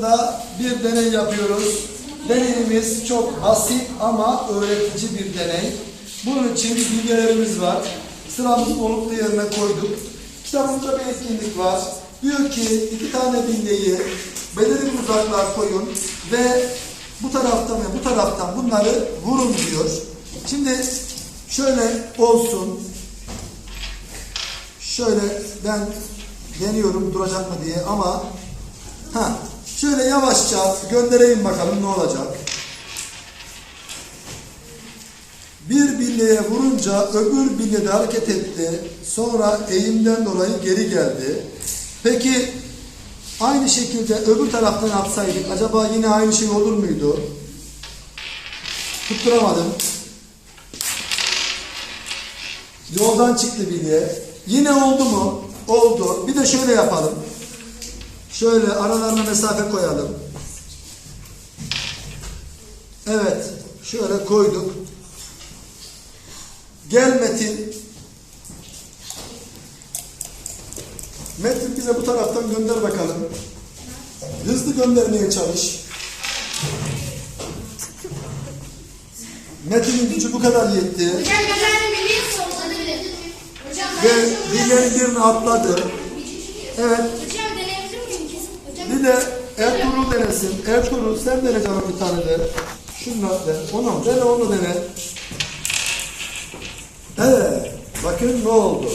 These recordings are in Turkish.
aslında bir deney yapıyoruz. Deneyimiz çok basit ama öğretici bir deney. Bunun için bilgilerimiz var. Sıramızı oluklu yerine koyduk. Kitabımızda bir etkinlik var. Diyor ki iki tane bilyeyi belirli bir koyun ve bu taraftan ve bu taraftan bunları vurun diyor. Şimdi şöyle olsun. Şöyle ben deniyorum duracak mı diye ama ha şöyle yavaşça göndereyim bakalım ne olacak. Bir bilyeye vurunca öbür bilye de hareket etti. Sonra eğimden dolayı geri geldi. Peki aynı şekilde öbür taraftan yapsaydık acaba yine aynı şey olur muydu? Tutturamadım. Yoldan çıktı bilye. Yine oldu mu? Oldu. Bir de şöyle yapalım. Şöyle aralarına mesafe koyalım. Evet. Şöyle koyduk. Gel Metin. Metin bize bu taraftan gönder bakalım. Hızlı göndermeye çalış. Metin'in gücü bu kadar yetti. Hocam ben biliyor musun? Hocam Ve ben birileri birini atladı. Evet. Hocam deneyebilir miyim kesin? Hocam Bir de Ertuğrul denesin. Ertuğrul sen dene canım bir tane de. Şunu de. Onu dene onu dene. Evet. Bakın ne oldu.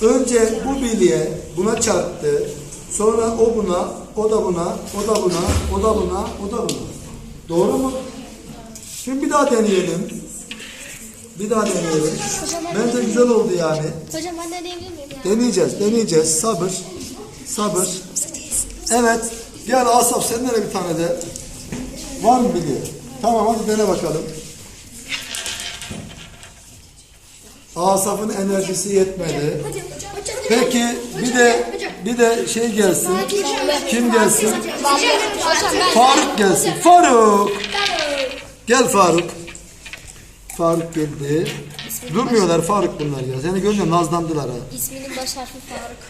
Önce bu bilye buna çarptı. Sonra o buna, o da buna, o da buna, o da buna, o da buna. Doğru mu? Şimdi bir daha deneyelim. Bir daha deneyelim. Bence güzel oldu yani. Hocam ben deneyebilir miyim? Deneyeceğiz, deneyeceğiz. Sabır. Sabır. Evet. Gel Asaf sen de bir tane de. Var mı bilye? Tamam hadi dene bakalım. Asaf'ın enerjisi yetmedi. Peki bir de bir de şey gelsin. Kim gelsin? Faruk gelsin. Faruk. Gel Faruk. Faruk geldi. Durmuyorlar Faruk bunlar ya. Seni görünce nazlandılar ha. İsminin baş harfi Faruk.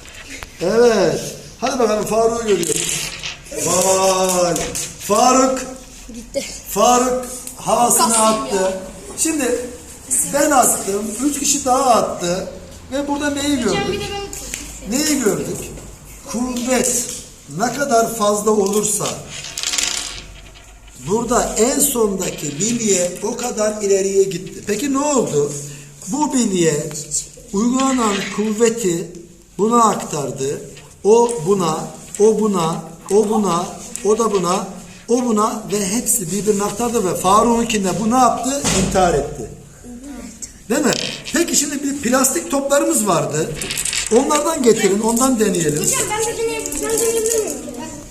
Evet. Hadi bakalım Faruk'u görüyoruz. Vay. Faruk. Gitti. Faruk havasını attı. Şimdi ben attım. Üç kişi daha attı. Ve burada neyi gördük? Neyi gördük? Kuvvet ne kadar fazla olursa burada en sondaki bilye o kadar ileriye gitti. Peki ne oldu? Bu bilye uygulanan kuvveti buna aktardı. O buna, o buna, o buna, o da buna, o buna ve hepsi birbirine aktardı ve Faruk'unkinde bu ne yaptı? İntihar etti. Değil mi? Peki şimdi bir plastik toplarımız vardı. Onlardan getirin, ondan deneyelim. Hocam ben de deneyebilir ben deneyebilir miyim?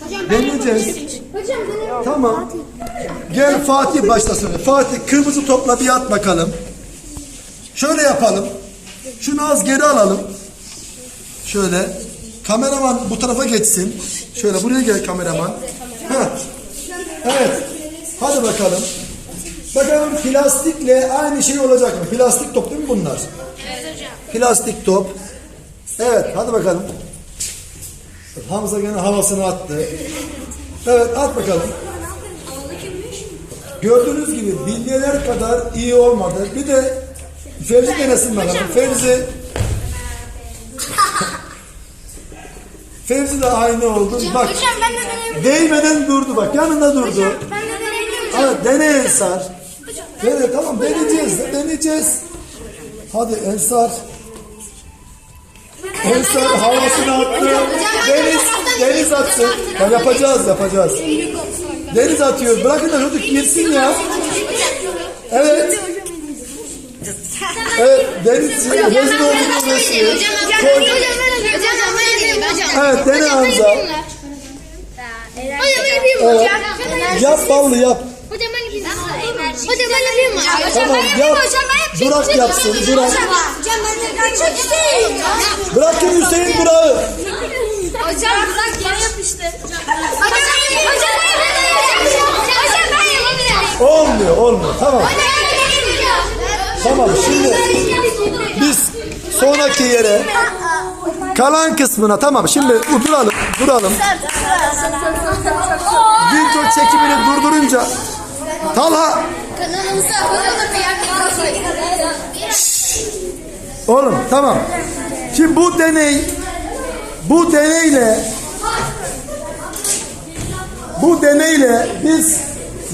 Hocam Deneyeceğiz. Hocam deneyebilir Tamam. Gel Fatih başlasın. Fatih kırmızı topla bir at bakalım. Şöyle yapalım. Şunu az geri alalım. Şöyle. Kameraman bu tarafa geçsin. Şöyle buraya gel kameraman. Heh. Evet. Hadi bakalım. Bakalım plastikle aynı şey olacak mı? Plastik top değil mi bunlar? Evet hocam. Plastik top. Evet hadi bakalım. Hamza gene havasını attı. Evet at bakalım. Gördüğünüz gibi bilyeler kadar iyi olmadı. Bir de Fevzi denesin bakalım. Fevzi Fevzi de aynı oldu. Bak Hocam ben de değmeden durdu bak yanında durdu. Ben de deneyebilir miyim? Evet dene Ensar. Dene tamam deneyeceğiz deneyeceğiz. Hadi Ensar. Ensar havasını attı. Deniz, Deniz attı. Ya yapacağız yapacağız. Deniz atıyor. Bırakın da çocuk girsin ya. Evet. Evet Deniz rezil olduğunu resmi. Koy. Evet dene Hamza. Hocam ben yapayım mı? Evet. Yap ballı yap. Hocam ben yapayım mı? Hocam ben yapayım mı? Tamam yap. Durak yapsın Durak. Hocam ben de kaçak Bırakın Hüseyin Durak'ı. Hocam bırak yere yapıştı. Hocam hocam ben yapayım. Hocam ben yapayım. Olmuyor olmuyor tamam. Tamam şimdi biz sonraki yere Kalan kısmına tamam şimdi duralım duralım. Video çekimini durdurunca Talha Kanalımıza abone olup beğenmeyi oğlum tamam. Şimdi bu deney bu deneyle bu deneyle biz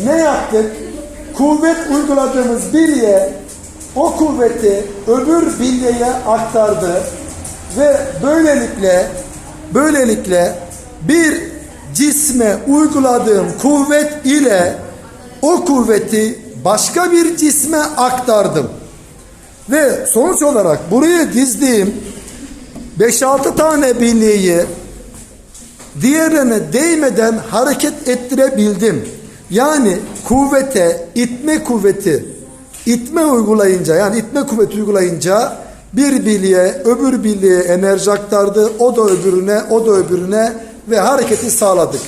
ne yaptık? Kuvvet uyguladığımız bilye o kuvveti öbür bilyeye aktardı ve böylelikle böylelikle bir cisme uyguladığım kuvvet ile o kuvveti başka bir cisme aktardım. Ve sonuç olarak buraya dizdiğim 5-6 tane bilyeyi diğerine değmeden hareket ettirebildim. Yani kuvvete, itme kuvveti, itme uygulayınca yani itme kuvveti uygulayınca bir bilye öbür bilyeye enerji aktardı. O da öbürüne, o da öbürüne ve hareketi sağladık.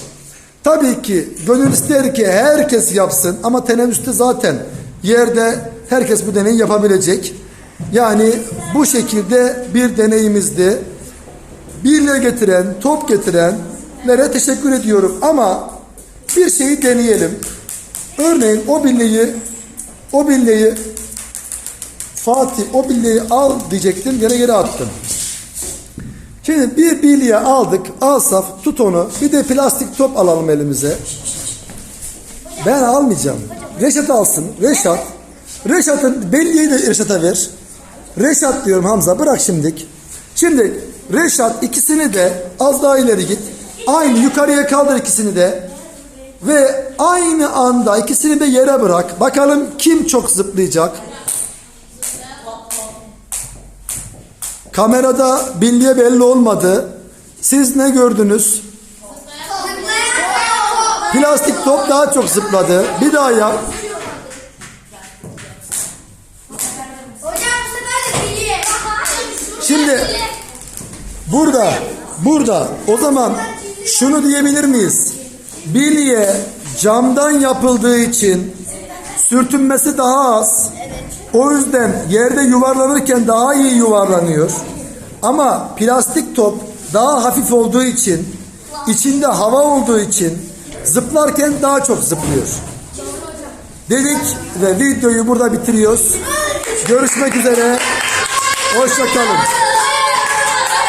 Tabii ki gönül ister ki herkes yapsın ama teneffüste zaten yerde herkes bu deneyi yapabilecek. Yani bu şekilde bir deneyimizdi birle getiren, top getirenlere teşekkür ediyorum. Ama bir şeyi deneyelim. Örneğin o billeyi, o billeyi Fatih o billeyi al diyecektim yere yere attım. Şimdi bir bilye aldık. Asaf tut onu. Bir de plastik top alalım elimize. Ben almayacağım. Reşat alsın. Reşat. Reşat'ın belliyi de Reşat'a ver. Reşat diyorum Hamza bırak şimdilik. Şimdi Reşat ikisini de az daha ileri git. Aynı yukarıya kaldır ikisini de. Ve aynı anda ikisini de yere bırak. Bakalım kim çok zıplayacak. Kamerada bilye belli olmadı. Siz ne gördünüz? Plastik top daha çok zıpladı. Bir daha yap. Şimdi burada burada o zaman şunu diyebilir miyiz? Bilye camdan yapıldığı için sürtünmesi daha az. O yüzden yerde yuvarlanırken daha iyi yuvarlanıyor. Ama plastik top daha hafif olduğu için, içinde hava olduğu için zıplarken daha çok zıplıyor. Dedik ve videoyu burada bitiriyoruz. Görüşmek üzere. Hoşçakalın.